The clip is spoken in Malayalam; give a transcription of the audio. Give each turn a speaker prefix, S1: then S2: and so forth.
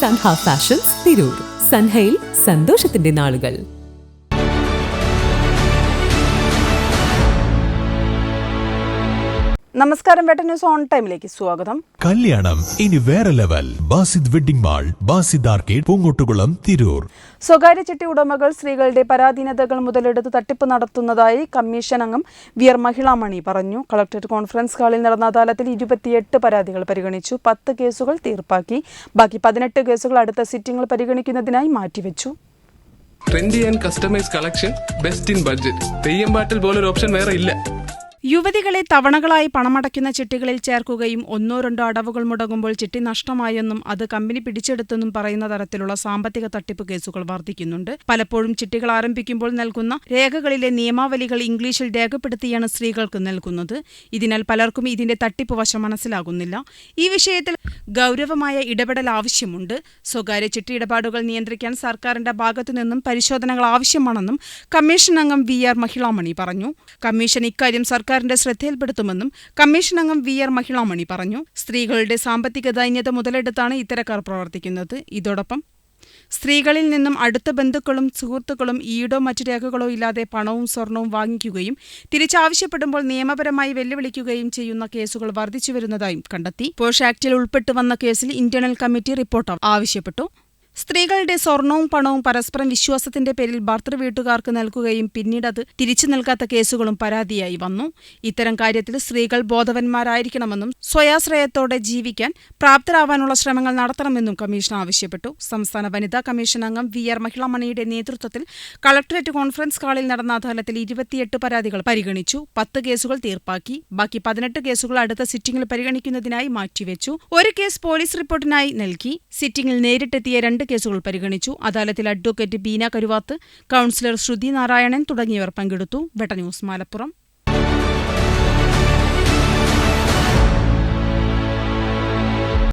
S1: സൻഹ ഫാഷൻസ് തിരൂർ സൻഹയിൽ സന്തോഷത്തിന്റെ നാളുകൾ.
S2: നമസ്കാരം വേട്ട ന്യൂസ് ഓൺ ടൈമിലേക്ക് സ്വാഗതം.
S3: കല്യാണം ഇനി വേറെ level. Basid wedding mall Basid arcade Poongottukulam Tirur.
S2: സ്വകാര്യ ചിട്ടി ഉടമകൾ സ്ത്രീകളുടെ പരാധീനതകൾ മുതലെടുത്ത് തട്ടിപ്പ് നടത്തുന്നതായി കമ്മീഷൻ അംഗം വി ആർ മഹിളാമണി പറഞ്ഞു. കളക്ടറേറ്റ് കോൺഫറൻസ് ഹാളിൽ നടന്ന അദാലത്തിൽ ഇരുപത്തിയെട്ട് പരാതികൾ പരിഗണിച്ചു. പത്ത് കേസുകൾ തീർപ്പാക്കി. ബാക്കി പതിനെട്ട് കേസുകൾ അടുത്ത സിറ്റിംഗിൽ പരിഗണിക്കുന്നതിനായി മാറ്റിവെച്ചു.
S4: Trendy and customise collection best in budget Theyyam പാട്ടിൽ പോലൊരു ഓപ്ഷൻ വേറെ ഇല്ല.
S2: യുവതികളെ തവണകളായി പണമടയ്ക്കുന്ന ചിട്ടികളിൽ ചേർക്കുകയും ഒന്നോ രണ്ടോ അടവുകൾ മുടങ്ങുമ്പോൾ ചിട്ടി നഷ്ടമായെന്നും അത് കമ്പനി പിടിച്ചെടുത്തെന്നും പറയുന്ന തരത്തിലുള്ള സാമ്പത്തിക തട്ടിപ്പ് കേസുകൾ വർദ്ധിക്കുന്നുണ്ട്. പലപ്പോഴും ചിട്ടികൾ ആരംഭിക്കുമ്പോൾ നൽകുന്ന രേഖകളിലെ നിയമാവലികൾ ഇംഗ്ലീഷിൽ രേഖപ്പെടുത്തിയാണ് സ്ത്രീകൾക്ക് നൽകുന്നത്. ഇതിനാൽ പലർക്കും ഇതിന്റെ തട്ടിപ്പ് വശം മനസ്സിലാകുന്നില്ല. ഈ വിഷയത്തിൽ ഗൗരവമായ ഇടപെടൽ ആവശ്യമുണ്ട്. സ്വകാര്യ ചിട്ടി ഇടപാടുകൾ നിയന്ത്രിക്കാൻ സർക്കാരിന്റെ ഭാഗത്തുനിന്നും പരിശോധനകൾ ആവശ്യമാണെന്നും കമ്മീഷൻ അംഗം വി ആർ മഹിളാമണി പറഞ്ഞു. കമ്മീഷൻ ഇക്കാര്യം സർക്കാരിന്റെ ശ്രദ്ധയിൽപ്പെടുത്തുമെന്നും കമ്മീഷൻ അംഗം വി ആർ മഹിളാമണി പറഞ്ഞു. സ്ത്രീകളുടെ സാമ്പത്തിക ദൈന്യത മുതലെടുത്താണ് ഇത്തരക്കാർ പ്രവർത്തിക്കുന്നത്. ഇതോടൊപ്പം സ്ത്രീകളിൽ നിന്നും അടുത്ത ബന്ധുക്കളും സുഹൃത്തുക്കളും ഈടോ മറ്റു രേഖകളോ ഇല്ലാതെ പണവും സ്വർണവും വാങ്ങിക്കുകയും തിരിച്ചാവശ്യപ്പെടുമ്പോൾ നിയമപരമായി വെല്ലുവിളിക്കുകയും ചെയ്യുന്ന കേസുകൾ വർദ്ധിച്ചുവരുന്നതായും കണ്ടെത്തി. പോഷ് ആക്ടിൽ ഉൾപ്പെട്ടു വന്ന കേസിൽ ഇന്റേണൽ കമ്മിറ്റി റിപ്പോർട്ട് ആവശ്യപ്പെട്ടു. സ്ത്രീകളുടെ സ്വർണവും പണവും പരസ്പരം വിശ്വാസത്തിന്റെ പേരിൽ ഭർത്തൃവീട്ടുകാർക്ക് നൽകുകയും പിന്നീട് അത് തിരിച്ചു നൽകാത്ത കേസുകളും പരാതിയായി വന്നു. ഇത്തരം കാര്യത്തിൽ സ്ത്രീകൾ ബോധവന്മാരായിരിക്കണമെന്നും സ്വയാശ്രയത്തോടെ ജീവിക്കാൻ പ്രാപ്തരാവാനുള്ള ശ്രമങ്ങൾ നടത്തണമെന്നും കമ്മീഷൻ ആവശ്യപ്പെട്ടു. സംസ്ഥാന വനിതാ കമ്മീഷൻ അംഗം വി ആർ മഹിളാമണിയുടെ നേതൃത്വത്തിൽ കളക്ടറേറ്റ് കോൺഫറൻസ് ഹാളിൽ നടന്ന അദാലത്തിൽ ഇരുപത്തിയെട്ട് പരാതികൾ പരിഗണിച്ചു. പത്ത് കേസുകൾ തീർപ്പാക്കി. ബാക്കി പതിനെട്ട് കേസുകൾ അടുത്ത സിറ്റിംഗിൽ പരിഗണിക്കുന്നതിനായി മാറ്റിവെച്ചു. ഒരു കേസ് പോലീസ് റിപ്പോർട്ടിനായി നൽകി. സിറ്റിംഗിൽ നേരിട്ടെത്തിയ രണ്ട് കേസുകൾ പരിഗണിച്ചു. അദാലത്തിൽ അഡ്വക്കേറ്റ് ബീന കരുവാത്ത് കൌൺസിലർ ശ്രുതി നാരായണൻ തുടങ്ങിയവർ പങ്കെടുത്തു. വെട്ടന്യൂസ് മലപ്പുറം.